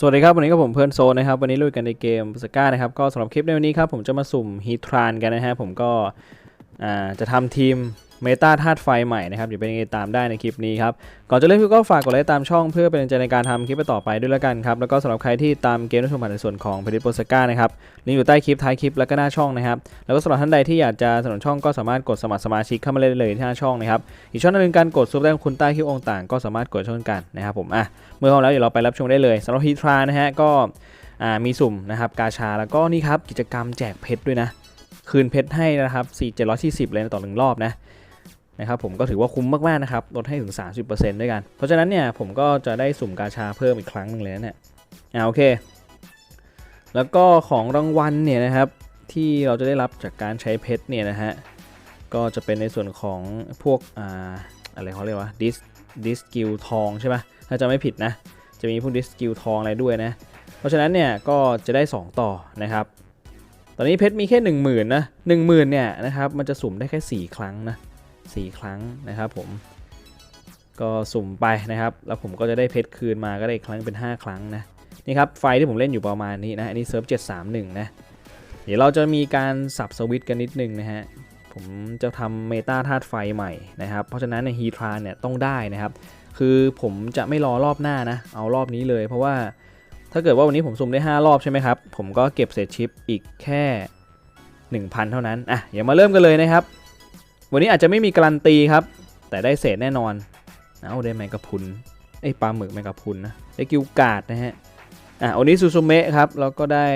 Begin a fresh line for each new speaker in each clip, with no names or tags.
สวัสดีครับ วันนี้ก็ผมเพื่อนโซนนะครับ วันนี้ลุยกันในเกมสก้านะครับ ก็สำหรับคลิปในวันนี้ครับ ผมจะมาสุ่มฮีทรานกันนะฮะ ผมก็จะทำทีม เมตาธาตุไฟใหม่นะครับเดี๋ยวเป็นยังไงตามได้ในคลิปนี้ครับ ก่อนจะเริ่มก็ฝากกดไลค์ตามช่องเพื่อเป็นกำลังใจในการทำคลิปต่อไปด้วยแล้วกันครับ แล้วก็สำหรับใครที่ตามเกมรับชมผ่านในส่วนของเพลิโปสก้านะครับลิงก์อยู่ใต้คลิปท้ายคลิปแล้วก็หน้าช่องนะครับ แล้วก็สำหรับท่านใดที่อยากจะสนับสนุนช่องก็สามารถกดสมัครสมาชิกเข้ามาเลยได้เลยที่หน้าช่องนะครับอีกช่องหนึงการกดซุปได้ของคุณใต้คลิปองต่างก็สามารถกดช่องกันนะครับผมอะเมื่อพร้อมแล้วเดี๋ยวเราไปรับชมได้เลยสำหรับฮีทรานะฮะก็อ่ามีสุ่มนะครับกาชาแล้วก็นี่ครับกิจกรรมแจกเพชรด้วยนะคืนเพชรให้นะครับ4 740 เลยนะต่อหนึ่งรอบนะ นะครับผมก็ถือว่าคุ้มมากๆนะครับลดให้ถึง 30%ด้วยกัน เพราะฉะนั้นเนี่ยผมก็จะได้สุ่มกาชาเพิ่มอีกครั้งหนึ่งเลยนะเนี่ยอ่าโอเค แล้วก็ของรางวัลเนี่ยนะครับที่เราจะได้รับจากการใช้เพชรเนี่ยนะฮะก็จะเป็นในส่วนของพวกอ่าอะไรเขาเรียกว่าดิสดิสกิลทองใช่ไหมถ้าจะไม่ผิดนะ จะมีพวกดิสกิลทองอะไรด้วยนะ เพราะฉะนั้นเนี่ยก็จะได้ 2 ต่อนะครับ ตอนนี้เพชรมีแค่ 1 0,000นะ1 0,000เนี่ยนะครับมันจะสุ่มได้แค่ 4 ครั้งนะ 4 ครั้งนะครับผมก็สุ่มไปนะครับ แล้วผมก็จะได้เพชรคืนมาก็ได้อีกครั้งเป็น 5 ครั้งนะนี่ครับไฟที่ผมเล่นอยู่ประมาณนี้นะอันนี้เซิร์ฟ731นะเดี๋ยวเราจะมีการสับสวิตช์กันนิดนึงนะฮะผมจะทำเมตาธาตุไฟใหม่นะครับ เพราะฉะนั้นในฮีทรานเนี่ยต้องได้นะครับ คือผมจะไม่รอรอบหน้านะ เอารอบนี้เลย เพราะว่าถ้าเกิดว่าวันนี้ผมสุ่มได้ 5 รอบใช่ไหมครับ ผมก็เก็บเศษชิปอีกแค่ 1,000 เท่านั้น อะอย่ามาเริ่มกันเลยนะครับ วันนี้อาจจะไม่มีการันตีครับ แต่ได้เศษแน่นอน เอาได้แมงกะพุนไอปลาหมึกแมงกะพุนนะ ได้กิวกาดนะฮะ อะวันนี้ซูซูเมะครับ แล้วก็ได้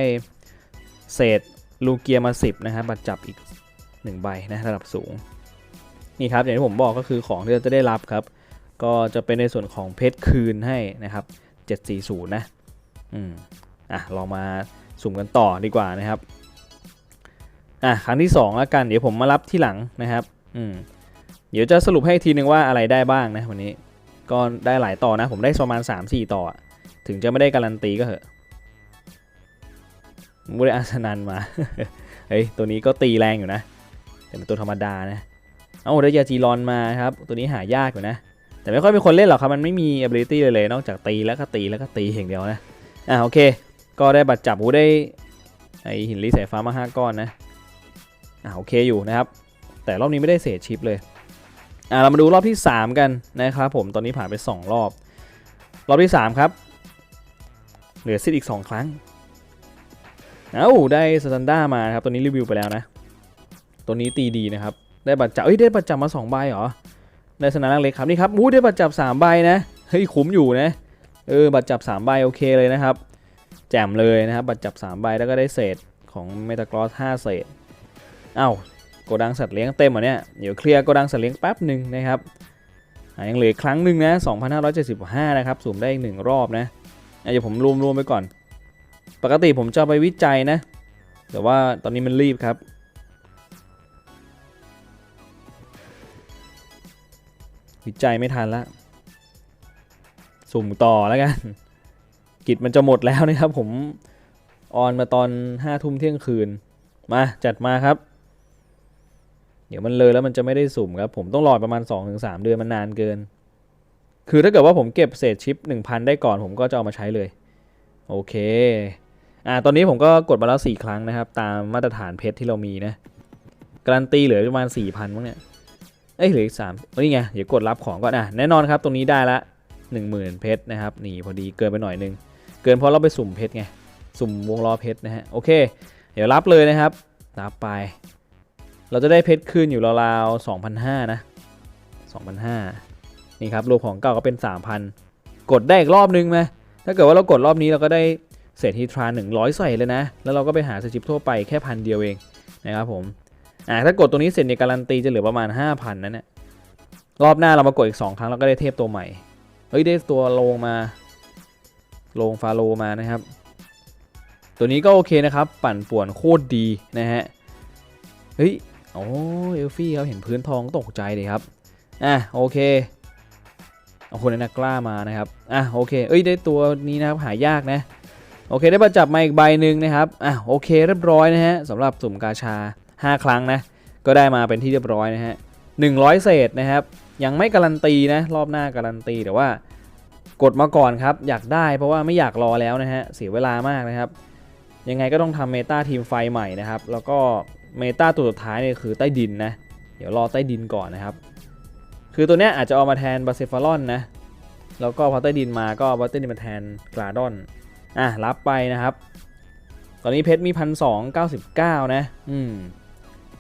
เศษลูเกียมา 10 นะฮะ บัตรจับอีก 1 ใบนะระดับสูง นี่ครับ อย่างที่ผมบอกก็คือของที่เราจะได้รับครับ ก็จะเป็นในส่วนของเพชรคืนให้นะครับ 740 นะ อืม อะลองมาสุ่มกันต่อดีกว่านะครับ อะ ครั้งที่2แล้วกัน เดี๋ยวผมมารับที่หลังนะครับ อืมเดี๋ยวจะสรุปให้อีกทีนึงว่าอะไรได้บ้างนะวันนี้ ก็ได้หลายต่อนะ ผมได้ประมาณ 3-4 ต่อ ถึงจะไม่ได้การันตีก็เหอะไม่ได้อาสนันมา เฮ้ย ตัวนี้ก็ตีแรงอยู่นะ แต่เป็นตัวธรรมดานะ เอาได้ยาจีรอนมาครับ ตัวนี้หายากอยู่นะ แต่ไม่ค่อยมีคนเล่นหรอกครับ มันไม่มี ability เลยเลย นอกจากตีแล้วก็ตีแล้วก็ตีอย่างเดียวนะ อะโอเค ก็ได้บัตรจับหูได้ไอหินลีสายฟ้ามาห้าก้อนนะ อะโอเคอยู่นะครับ แต่รอบนี้ไม่ได้เศษชิปเลยอะเรามาดูรอบที่ 3 กันนะครับผมตอนนี้ผ่านไป 2 รอบ รอบที่ 3 ครับ เหลือซิดอีก 2 ครั้งเอ้าได้สแตนด้ามาครับ ตัวนี้รีวิวไปแล้วนะ ตัวนี้ตีดีนะครับ ได้บัตรจับเอ้ยได้บัตรจับมา2ใบเหรอได้สนามเล็กครับนี่ครับอู้ได้บัตรจับ3ใบนะเฮ้ยคุ้มอยู่นะเออบัตรจับ3ใบโอเคเลยนะครับ แจ่มเลยนะครับบัตรจับ3ใบแล้วก็ได้เศษของเมตากรอส5เศษเอ้า โกดังสัตว์เลี้ยงเต็มเหรอเนี่ยเดี๋ยวเคลียร์โกดังสัตว์เลี้ยงแป๊บหนึ่งนะครับยังเหลือครั้งหนึ่งนะ2,575 นะครับสุ่มได้อีกหนึ่งรอบนะเดี๋ยวผมรวมรวมไปก่อน ปกติผมจะไปวิจัยนะ แต่ว่าตอนนี้มันรีบครับ วิจัยไม่ทันละสุ่มต่อแล้วกัน กิจมันจะหมดแล้วนะครับผมออนมาตอนห้าทุ่มเที่ยงคืน มาจัดมาครับ เดี๋ยวมันเลยแล้วมันจะไม่ได้สุ่มครับ ผมต้องรอประมาณ 2-3 เดือนมันนานเกิน คือถ้าเกิดว่าผมเก็บเศษชิป 1,000 ได้ก่อนผมก็จะเอามาใช้เลย โอเคอ่าตอนนี้ผมก็กดมาแล้ว 4 ครั้งนะครับ ตามมาตรฐานเพชรที่เรามีนะการันตีเหลือประมาณ 4,000มั้งเนี่ยเอ้ยเหลืออีกสามนี่ไงเดี๋ยวกดรับของก่อนอะแน่นอนครับตรงนี้ได้ละ 10,000 เพชรนะครับนี่พอดีเกินไปหน่อยนึงเกินเพราะเราไปสุ่มเพชรไงสุ่มวงล้อเพชรนะฮะโอเค เดี๋ยวรับเลยนะครับรับไป เราจะได้เพชรคืนอยู่ราวๆ2,500นะ2,500นี่ครับรวมของเก่าก็เป็น 3,000 กดได้อีกรอบนึงไหมถ้าเกิดว่าเรากดรอบนี้เราก็ได้เศษฮีทรา100ใส่เลยนะ แล้วเราก็ไปหาสชิปทั่วไปแค่พันเดียวเองนะครับผมอ่าถ้ากดตัวนี้เสร็จเนี่ยการันตีจะเหลือประมาณ 5,000นั่นแหละรอบหน้าเรามากดอีก 2 ครั้งเราก็ได้เทพตัวใหม่ เฮ้ยได้ตัวโลงมาโลงฟาโลมานะครับ ตัวนี้ก็โอเคนะครับ ปั่นป่วนโคตรดีนะฮะ เฮ้ย โอ้เอลฟี่ครับเห็นพื้นทองตกใจเลยครับ อะโอเคเอาคนนั้กล้ามานะครับ อะโอเค เอ้ยได้ตัวนี้นะครับหายากนะ โอเคได้ประจับมาอีกใบหนึ่งนะครับ อะโอเคเรียบร้อยนะฮะสำหรับสุ่มกาชา 5 ครั้งนะ ก็ได้มาเป็นที่เรียบร้อยนะฮะ100 เศษนะครับ ยังไม่การันตีนะรอบหน้าการันตีแต่ว่ากดมาก่อนครับอยากได้เพราะว่าไม่อยากรอแล้วนะฮะเสียเวลามากนะครับ ยังไงก็ต้องทำเมตาทีมไฟใหม่นะครับ แล้วก็ เมตาตัวสุดท้ายเนี่ยคือใต้ดินนะ เดี๋ยวรอใต้ดินก่อนนะครับ คือตัวเนี้ยอาจจะเอามาแทนบาเซฟารอนนะ แล้วก็พอใต้ดินมาก็เอาใต้ดินมาแทนกราดอน อะรับไปนะครับ ตอนนี้เพชรมีพันสองเก้าสิบเก้านะ อืม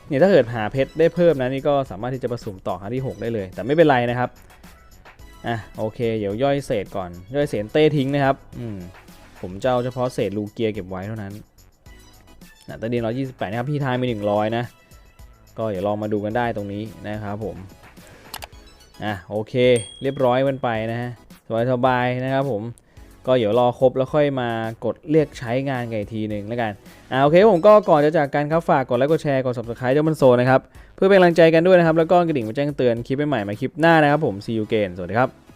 เนี่ยถ้าเกิดหาเพชรได้เพิ่มนะนี่ก็สามารถที่จะผสมต่อครั้งที่ 6 ได้เลย แต่ไม่เป็นไรนะครับ อะโอเค เดี๋ยวย่อยเศษก่อน ย่อยเศษเต้ทิ้งนะครับ อืมผมจะเอาเฉพาะเศษลูเกียเก็บไว้เท่านั้น นะตอนนี้ร้อยยี่สิบแปดนะครับพี่ทายมีหนึ่งร้อยนะ ก็เดี๋ยวลองมาดูกันได้ตรงนี้นะครับผมอะโอเค เรียบร้อยมันไปนะฮะสบายๆนะครับผมก็เดี๋ยวรอครบแล้วค่อยมากดเรียกใช้งานกันอีกทีหนึ่งแล้วกันอ่าโอเคผมก็ก่อนจะจากกันครับฝากกดไลค์กดแชร์กด subscribe เจ้ามันโซนะครับ เพื่อเป็นกำลังใจกันด้วยนะครับ แล้วก็กระดิ่งมาแจ้งเตือนคลิปใหม่ๆมาคลิปหน้านะครับผม see you again สวัสดีครับ